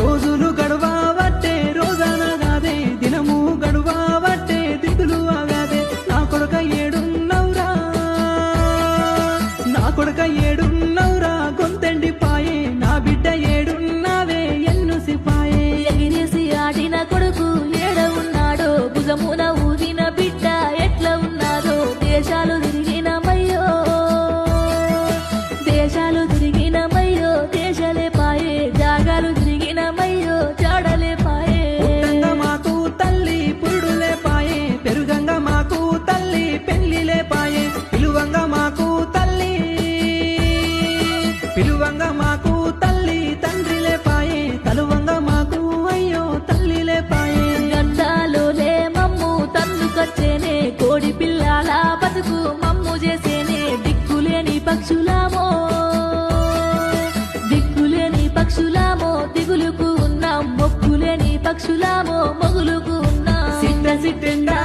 రోజులు గడవబట్టే రోజాన కాదే దినము గడవబట్టే దిగులు ఆగాదే. నా కొడుక ఏడున్నవురా నా కొడుక ఏడున్నవురా గొంతెండి పాయే నా బిడ్డ ఏడున్నావే ఎన్ను సిపాయే. ఎగిరేసి ఆడిన కొడుకు ఏడ ఉన్నాడో భుజమున ఊదిన బిడ్డ ఎట్లా ఉన్నారో దేశాలు తిరిగినమయ్యో దేశాలు తిరిగి పిలువంగా మాకు తల్లి తండ్రిలే పాయే తలువంగా మాకు అయ్యో తల్లిలే పాయే గడ్డాలోలే మమ్ము తన్నుకొచ్చేనే కోడి పిల్లల బతుకు మమ్ము చేసేనే. దిక్కులేని పక్షులామో దిక్కులేని పక్షులామో. దిగులుకు ఉన్నాం మొక్కులేని పక్షులామో మొగులుకు ఉన్నాం. సిట్ట సిట్టెండా